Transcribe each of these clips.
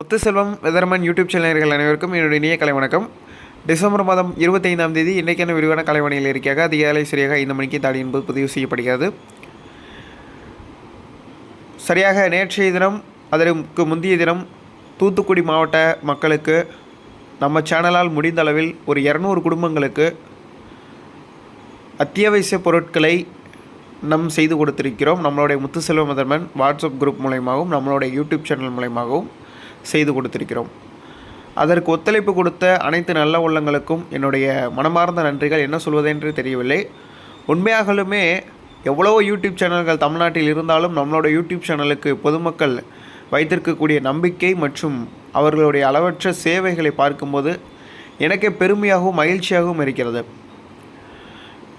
Muthuselvam weatherman YouTube சேனல்கள் அனைவருக்கும் என்னுடைய இனிய கலை வணக்கம். டிசம்பர் மாதம் இருபத்தைந்தாம் தேதி இன்றைக்கான விரிவான கலைவணியில் இருக்காக அதிகாலை சரியாக ஐந்து மணிக்கு தாடி என்பது பதிவு செய்யப்படுகிறது. சரியாக நேற்றைய தினம் அதற்கு முந்தைய தினம் தூத்துக்குடி மாவட்ட மக்களுக்கு நம்ம சேனலால் முடிந்த அளவில் ஒரு இரநூறு குடும்பங்களுக்கு அத்தியாவசிய பொருட்களை நம் செய்து கொடுத்திருக்கிறோம். நம்மளுடைய முத்துசெல்வம் மதர்மன் வாட்ஸ்அப் குரூப் மூலயமாகவும் நம்மளுடைய யூடியூப் சேனல் மூலயமாகவும் செய்து கொடுத்திருக்கிறோம். அதற்கு ஒத்துழைப்பு கொடுத்த அனைத்து நல்ல உள்ளங்களுக்கும் என்னுடைய மனமார்ந்த நன்றிகள். என்ன சொல்வதென்று தெரியவில்லை. உண்மையாகலுமே எவ்வளவோ யூடியூப் சேனல்கள் தமிழ்நாட்டில் இருந்தாலும் நம்மளோட யூடியூப் சேனலுக்கு பொதுமக்கள் வைத்திருக்கக்கூடிய நம்பிக்கை மற்றும் அவர்களுடைய அளவற்ற சேவைகளை பார்க்கும்போது எனக்கே பெருமையாகவும் மகிழ்ச்சியாகவும் இருக்கிறது.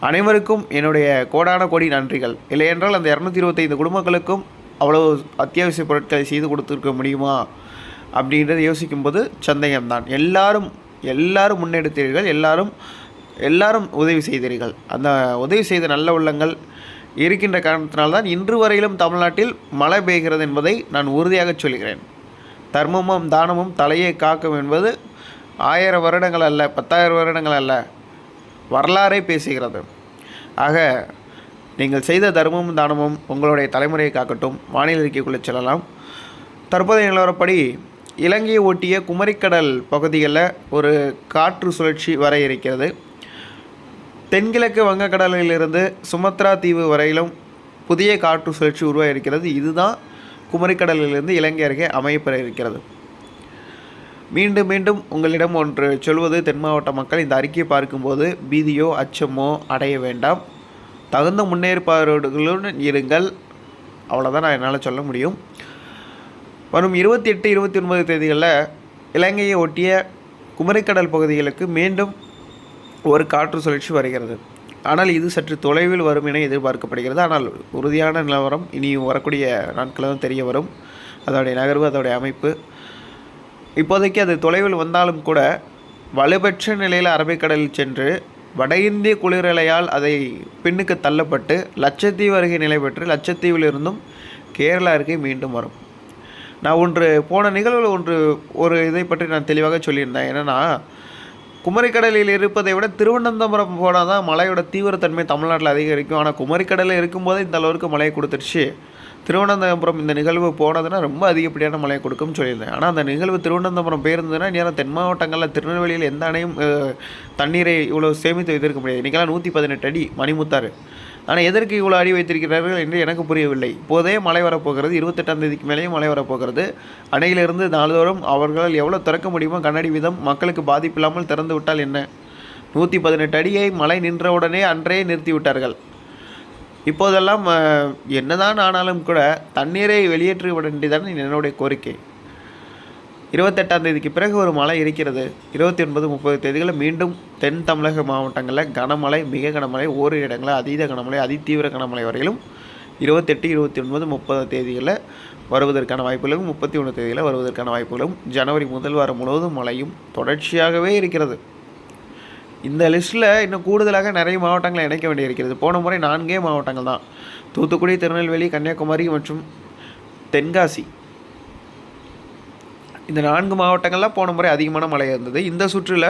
அனைவருக்கும் என்னுடைய கோடான கோடி நன்றிகள். இல்லையென்றால் அந்த இரநூத்தி இருபத்தைந்து குடும்பங்களுக்கும் அவ்வளோ அத்தியாவசிய பொருட்களை செய்து கொடுத்துருக்க முடியுமா? அப்படின்றத யோசிக்கும்போது சந்தேகம்தான். எல்லாரும் எல்லாரும் முன்னெடுத்தீர்கள் எல்லாரும் எல்லாரும் உதவி செய்தீர்கள். அந்த உதவி செய்த நல்ல உள்ளங்கள் இருக்கின்ற காரணத்தினால்தான் இன்று வரையிலும் தமிழ்நாட்டில் மழை பெய்கிறது என்பதை நான் உறுதியாக சொல்கிறேன். தர்மமும் தானமும் தலையை காக்கும் என்பது ஆயிரம் வருடங்கள் அல்ல பத்தாயிரம் வருடங்கள் அல்ல வரலாறே பேசுகிறது. ஆக நீங்கள் செய்த தர்மமும் தானமும் உங்களுடைய தலைமுறையை காக்கட்டும் வானிலை அறிக்கைக்குள்ளே செல்லலாம். தற்போதைய நிலவரப்படி இலங்கையை ஒட்டிய குமரிக்கடல் பகுதிகளில் ஒரு காற்று சுழற்சி வர இருக்கிறது. தென்கிழக்கு வங்கக்கடலிலிருந்து சுமத்ரா தீவு வரையிலும் புதிய காற்று சுழற்சி உருவாக இருக்கிறது இதுதான் குமரிக்கடலிலிருந்து இலங்கை அருகே அமையப்பெற இருக்கிறது. மீண்டும் மீண்டும் உங்களிடம் ஒன்று சொல்வது தென் மாவட்ட மக்கள் இந்த அறிக்கையை பார்க்கும்போது பீதியோ அச்சமோ அடைய வேண்டாம். தகுந்த முன்னேற்பாடுகளுடன் இருங்கள். அவ்வளோதான் நான் என்னால் சொல்ல முடியும். வரும் இருபத்தி எட்டு இருபத்தி ஒன்பது தேதிகளில் இலங்கையை ஒட்டிய குமரிக்கடல் பகுதிகளுக்கு மீண்டும் ஒரு காற்று சுழற்சி வருகிறது. ஆனால் இது சற்று தொலைவில் வரும் என எதிர்பார்க்கப்படுகிறது. ஆனால் உறுதியான நிலவரம் இனி வரக்கூடிய நாட்களில் தெரிய வரும். அதோடைய நகர்வு அதோடைய அமைப்பு. இப்போதைக்கு அது தொலைவில் வந்தாலும் கூட வலுப்பெற்ற நிலையில் அரபிக்கடலில் சென்று வட இந்திய குளிரலையால் அதை பின்னுக்கு தள்ளப்பட்டு லட்சத்தீவு அருகே நிலை பெற்று லட்சத்தீவிலிருந்தும் கேரளா அருகே மீண்டும் வரும். நான் ஒன்று போன நிகழ்வில் ஒன்று ஒரு இதை பற்றி நான் தெளிவாக சொல்லியிருந்தேன். என்னென்னா குமரிக்கடலில் இருப்பதை விட திருவனந்தபுரம் போனால் தான் மழையோட தீவிரத்தன்மை தமிழ்நாட்டில் அதிகரிக்கும். ஆனால் குமரிக்கடலில் இருக்கும்போதே இந்த அளவுக்கு மழையை கொடுத்துருச்சு. திருவனந்தபுரம் இந்த நிகழ்வு போனதுன்னா ரொம்ப அதிகப்படியான மழையை கொடுக்கும்னு சொல்லியிருந்தேன். ஆனால் அந்த நிகழ்வு திருவனந்தபுரம் போயிருந்ததுன்னா நேரம் தென் மாவட்டங்களில் திருநெல்வேலியில் எந்த அணையும் தண்ணீரை இவ்வளோ சேமித்து வைத்திருக்க முடியாது. இன்றைக்கெல்லாம் நூற்றி பதினெட்டு அடி மணிமுத்தாறு. ஆனால் எதற்கு இவ்வளோ அடி வைத்திருக்கிறார்கள் என்று எனக்கு புரியவில்லை. இப்போதே மழை வரப்போகிறது. இருபத்தெட்டாம் தேதிக்கு மேலேயும் மழை வரப்போகிறது. அணையிலிருந்து நாள்தோறும் அவர்களால் எவ்வளோ திறக்க முடியுமோ கண்ணாடி வீதம் மக்களுக்கு பாதிப்பில்லாமல் திறந்து விட்டால் என்ன? நூற்றி பதினெட்டு அடியை மழை நின்றவுடனே அன்றே நிறுத்திவிட்டார்கள் இப்போதெல்லாம் என்னதான் ஆனாலும் கூட தண்ணீரை வெளியேற்றி விட வேண்டியதான் என்னுடைய கோரிக்கை. இருபத்தெட்டாம் தேதிக்கு பிறகு ஒரு மழை இருக்கிறது. இருபத்தி ஒன்பது முப்பது தேதிகளில் மீண்டும் தென் தமிழக மாவட்டங்களில் கனமழை மிக கனமழை ஓரிரு இடங்களில் அதீத கனமழை அதிதீவிர கனமழை வரையிலும் இருபத்தெட்டு இருபத்தி ஒன்பது முப்பது தேதிகளில் வருவதற்கான வாய்ப்புகளும் முப்பத்தி ஒன்று தேதியில் வருவதற்கான வாய்ப்புகளும். ஜனவரி முதல் வாரம் முழுவதும் மழையும் தொடர்ச்சியாகவே இருக்கிறது. இந்த லிஸ்ட்டில் இன்னும் கூடுதலாக நிறைய மாவட்டங்களை இணைக்க வேண்டியிருக்கிறது. போன முறை நான்கே மாவட்டங்கள் தான் தூத்துக்குடி திருநெல்வேலி கன்னியாகுமரி மற்றும் தென்காசி. இந்த நான்கு மாவட்டங்களில் போன முறை அதிகமான மழை இருந்தது. இந்த சுற்றில்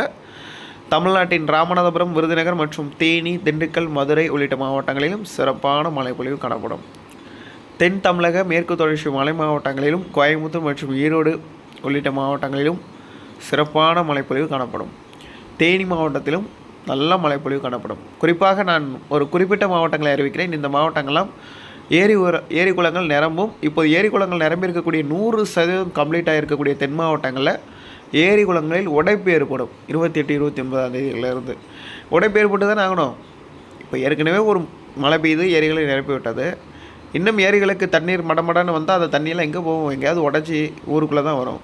தமிழ்நாட்டின் ராமநாதபுரம் விருதுநகர் மற்றும் தேனி திண்டுக்கல் மதுரை உள்ளிட்ட மாவட்டங்களிலும் சிறப்பான மழைப்பொழிவு காணப்படும். தென் தமிழக மேற்கு தொடர்ச்சி மலை மாவட்டங்களிலும் கோயம்புத்தூர் மற்றும் ஈரோடு உள்ளிட்ட மாவட்டங்களிலும் சிறப்பான மழைப்பொழிவு காணப்படும். தேனி மாவட்டத்திலும் நல்ல மழைப்பொழிவு காணப்படும். குறிப்பாக நான் ஒரு குறிப்பிட்ட மாவட்டங்களை அறிவிக்கிறேன். இந்த மாவட்டங்கள்லாம் ஏரி உர ஏரி குளங்கள் நிரம்பும். இப்போது ஏரி குளங்கள் நிரம்பி இருக்கக்கூடிய நூறு சதவீதம் கம்ப்ளீட் இருக்கக்கூடிய தென் மாவட்டங்களில் ஏரி குளங்களில் உடைப்பு ஏற்படும். இருபத்தி எட்டு இருபத்தி ஒன்பதாம் தேதியிலிருந்து. உடைப்பு ஏற்பட்டு தான் ஆகணும். இப்போ ஏற்கனவே ஒரு மழை பெய்து ஏரிகளை நிரப்பி விட்டது. இன்னும் ஏரிகளுக்கு தண்ணீர் மடமடன்னு வந்தால் அந்த தண்ணியெல்லாம் எங்கே போகும்? எங்கேயாவது உடச்சி ஊருக்குள்ளே தான் வரும்.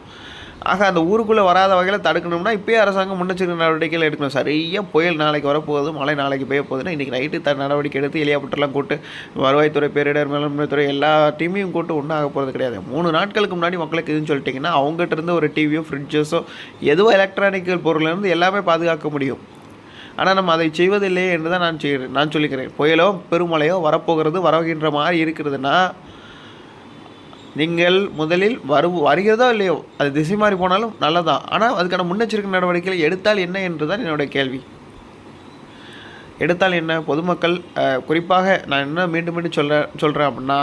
ஆக அந்த ஊருக்குள்ளே வராத வகையில் தடுக்கணும்னா இப்போயே அரசாங்கம் முன்னெச்சரிக்கை நடவடிக்கைகள் எடுக்கணும். சரியாக புயல் நாளைக்கு வரப்போகுது மழை நாளைக்கு பெய்ய போகுதுன்னா இன்றைக்கி நைட்டு த நடவடிக்கை எடுத்து எளியாப்பட்டெல்லாம் கூட்டு வருவாய்த்துறை பேரிடர் மேலாண்மைத்துறை எல்லா டீமையும் கூட்டு ஒன்றும் போகிறது கிடையாது. மூணு நாட்களுக்கு முன்னாடி மக்களுக்கு இதுன்னு சொல்லிட்டிங்கன்னா அவங்ககிட்ட இருந்து ஒரு டிவியோ ஃப்ரிட்ஜஸோ எதுவோ எலக்ட்ரானிக்கல் பொருள்லேருந்து எல்லாமே பாதுகாக்க முடியும். ஆனால் நம்ம அதை செய்வதில்லையே என்று தான் நான் செய்கிறேன். நான் சொல்லிக்கிறேன். புயலோ பெருமழையோ வரப்போகிறது வரகின்ற மாதிரி இருக்கிறதுனா நீங்கள் முதலில் வரு வருகிறதோ இல்லையோ அது திசை மாறி போனாலும் நல்லதான் ஆனால் அதுக்கான முன்னெச்சரிக்கை நடவடிக்கைகள் எடுத்தால் என்ன என்று தான் என்னுடைய கேள்வி. எடுத்தால் என்ன? பொதுமக்கள் குறிப்பாக நான் என்ன மீண்டும் மீண்டும் சொல்ல சொல்கிறேன் அப்படின்னா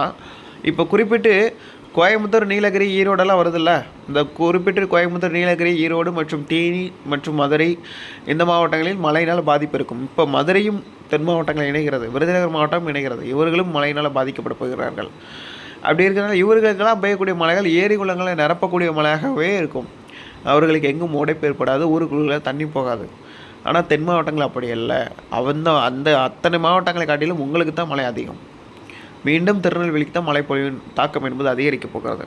இப்போ குறிப்பிட்டு கோயம்புத்தூர் நீலகிரி ஈரோடெல்லாம் வருதுல்ல? இந்த குறிப்பிட்டு கோயம்புத்தூர் நீலகிரி ஈரோடு மற்றும் தேனி மற்றும் மதுரை இந்த மாவட்டங்களில் மழையினால் பாதிப்பு இருக்கும். இப்போ மதுரையும் தென் மாவட்டங்கள் இணைகிறது. விருதுநகர் மாவட்டம் இணைகிறது. இவர்களும் மழையினால் பாதிக்கப்பட போகிறார்கள். அப்படி இருக்கிறனால இவர்களுக்கெல்லாம் பெய்யக்கூடிய மழைகள் ஏரி குளங்களை நிரப்பக்கூடிய மழையாகவே இருக்கும். அவர்களுக்கு எங்கும் உடைப்பு ஏற்படாது ஊருக்குள்ளே தண்ணி போகாது. ஆனால் தென் மாவட்டங்கள் அப்படி இல்லை அவந்த அந்த அத்தனை மாவட்டங்களை காட்டிலும் உங்களுக்கு தான் மழை அதிகம். மீண்டும் திருநெல்வேலிக்கு தான் மழை பொழிவின் தாக்கம் என்பது அதிகரிக்கப் போகிறது.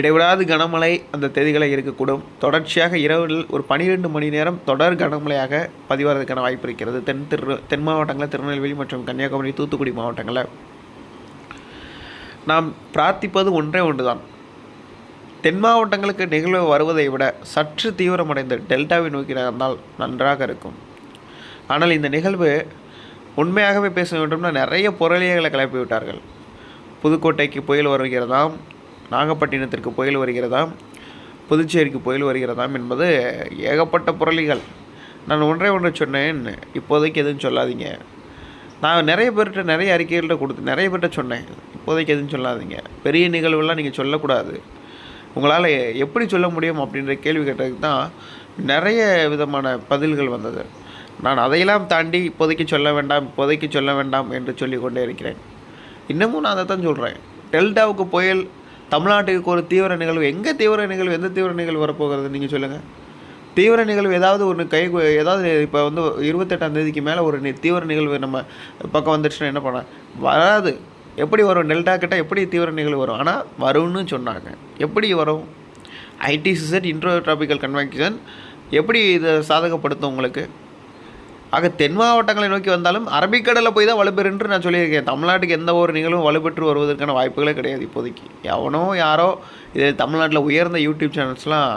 இடைவிடாது கனமழை அந்த தேதிகளை இருக்கக்கூடும். தொடர்ச்சியாக இரவில் ஒரு பனிரெண்டு மணி நேரம் தொடர் கனமழையாக பதிவாகிறதுக்கான வாய்ப்பு இருக்கிறது. தென் திரு தென் மாவட்டங்களில் திருநெல்வேலி மற்றும் கன்னியாகுமரி தூத்துக்குடி மாவட்டங்களில். நாம் பிரார்த்திப்பது ஒன்றே ஒன்றுதான். தென் மாவட்டங்களுக்கு நிகழ்வு வருவதை விட சற்று தீவிரமடைந்து டெல்டாவை நோக்கி நகர்ந்தால் நன்றாக இருக்கும். ஆனால் இந்த நிகழ்வு உண்மையாகவே பேச வேண்டும்னா நிறைய புரளியங்களை கிளப்பி விட்டார்கள் புதுக்கோட்டைக்கு புயல் வருகிறதாம் நாகப்பட்டினத்திற்கு புயல் வருகிறதாம் புதுச்சேரிக்கு புயல் வருகிறதாம் என்பது ஏகப்பட்ட புரளிகள். நான் ஒன்றே ஒன்று சொன்னேன் இப்போதைக்கு எதுவும் சொல்லாதீங்க. நான் நிறைய பேர்கிட்ட நிறைய அறிக்கைகள்கிட்ட கொடுத்து நிறைய பேர்கிட்ட சொன்னேன். இப்போதைக்கு எதுவும் சொல்லாதீங்க. பெரிய நிகழ்வுலாம் நீங்கள் சொல்லக்கூடாது. உங்களால் எப்படி சொல்ல முடியும் அப்படின்ற கேள்வி கேட்டதுக்கு தான் நிறைய விதமான பதில்கள் வந்தது. நான் அதையெல்லாம் தாண்டி இப்போதைக்கு சொல்ல வேண்டாம் இப்போதைக்கு சொல்ல வேண்டாம் என்று சொல்லிக்கொண்டே இருக்கிறேன். இன்னமும் நான் அதை தான் சொல்கிறேன் டெல்டாவுக்கு புயல் தமிழ்நாட்டுக்கு ஒரு தீவிர நிகழ்வு எங்கே தீவிர நிகழ்வு எந்த தீவிர நிகழ்வு வரப்போகிறது நீங்கள் சொல்லுங்கள் தீவிர நிகழ்வு ஏதாவது ஒன்று கை ஏதாவது இப்போ வந்து இருபத்தெட்டாம் தேதிக்கு மேலே ஒரு நி- தீவிர நிகழ்வு நம்ம பக்கம் வந்துடுச்சுன்னா என்ன பண்ண வராது. எப்படி வரும்? டெல்டா கிட்ட எப்படி தீவிர நிகழ்வு வரும்? ஆனால் வரும்னு சொன்னாங்க. எப்படி வரும்? ஐடிசிசெட் இன்ட்ரோ இன்ட்ரோட்ராபிக்கல் கன்வென்ஷன் எப்படி இதை சாதகப்படுத்தும் உங்களுக்கு? ஆக தென் மாவட்டங்களை நோக்கி வந்தாலும் அரபிக்கடலில் போய் தான் வலுப்பெறுன்று நான் சொல்லியிருக்கேன். தமிழ்நாட்டுக்கு எந்த ஒரு நிகழ்வும் வலுப்பெற்று வருவதற்கான வாய்ப்புகளே கிடையாது இப்போதைக்கு. எவனோ யாரோ இது தமிழ்நாட்டில் உயர்ந்த யூடியூப் சேனல்ஸ்லாம்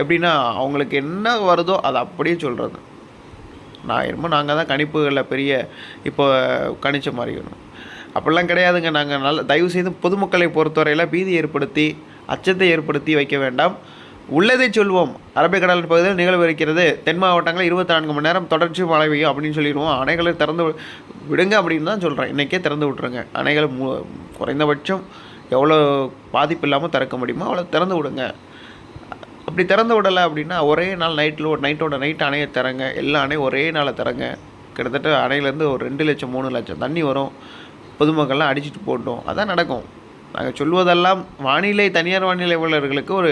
எப்படின்னா அவங்களுக்கு என்ன வருதோ அதை அப்படியே சொல்கிறது நான் என்னமோ நாங்கள் தான் கணிப்புகளில் பெரிய இப்போ கணிச்ச மாதிரி வேணும். அப்படிலாம் கிடையாதுங்க. நாங்கள் நல்ல தயவுசெய்து பொதுமக்களை பொறுத்தவரையில் பீதி ஏற்படுத்தி அச்சத்தை ஏற்படுத்தி வைக்க வேண்டாம். உள்ளதை சொல்வோம். அரபிக்கடல் பகுதியில் நிகழ்வு இருக்கிறது. தென் மாவட்டங்களில் இருபத்தி நான்கு மணி நேரம் தொடர்ச்சி மழை பெய்யும் அப்படின்னு சொல்லிடுவோம். அணைகளை திறந்து விடுங்க அப்படின்னு தான் சொல்கிறேன் இன்றைக்கே திறந்து விட்ருங்க அணைகள் மு குறைந்தபட்சம் எவ்வளோ பாதிப்பு இல்லாமல் திறக்க முடியுமோ அவ்வளோ திறந்து விடுங்க. அப்படி திறந்து விடலை அப்படின்னா ஒரே நாள் நைட்டில் ஒரு நைட்டோட நைட் அணையை திறங்க எல்லா அணையும் ஒரே நாளை திறங்க. கிட்டத்தட்ட அணையிலேருந்து ஒரு ரெண்டு லட்சம் மூணு லட்சம் தண்ணி வரும். பொதுமக்கள்லாம் அடிச்சுட்டு போட்டோம். அதான் நடக்கும். நாங்கள் சொல்வதெல்லாம் வானிலை தனியார் வானிலை ஊழியர்களுக்கு ஒரு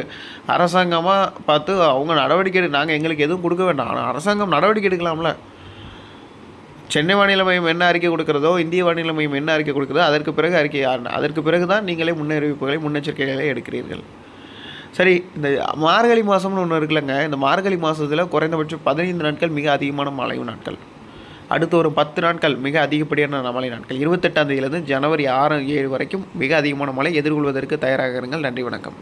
அரசாங்கமாக பார்த்து அவங்க நடவடிக்கை எடு நாங்கள் எங்களுக்கு எதுவும் கொடுக்க வேண்டாம். ஆனால் அரசாங்கம் நடவடிக்கை எடுக்கலாம்ல. சென்னை வானிலை மையம் என்ன அறிக்கை கொடுக்குறதோ இந்திய வானிலை மையம் என்ன அறிக்கை கொடுக்குறதோ அதற்கு பிறகு அறிக்கை அதற்கு பிறகு தான் நீங்களே முன்னறிவிப்புகளை முன்னெச்சரிக்கைகளை எடுக்கிறீர்கள். சரி இந்த மார்கழி மாதம்னு ஒன்று இருக்குல்லங்க. இந்த மார்கழி மாதத்தில் குறைந்தபட்சம் பதினைந்து நாட்கள் மிக அதிகமான மழை நாட்கள். அடுத்து ஒரு பத்து நாட்கள் மிக அதிகப்படியான மழை நாட்கள். இருபத்தெட்டாம் தேதியிலிருந்து ஜனவரி ஆறு ஏழு வரைக்கும் மிக அதிகமான மழை எதிர்கொள்வதற்கு தயாராக இருங்கள். நன்றி வணக்கம்.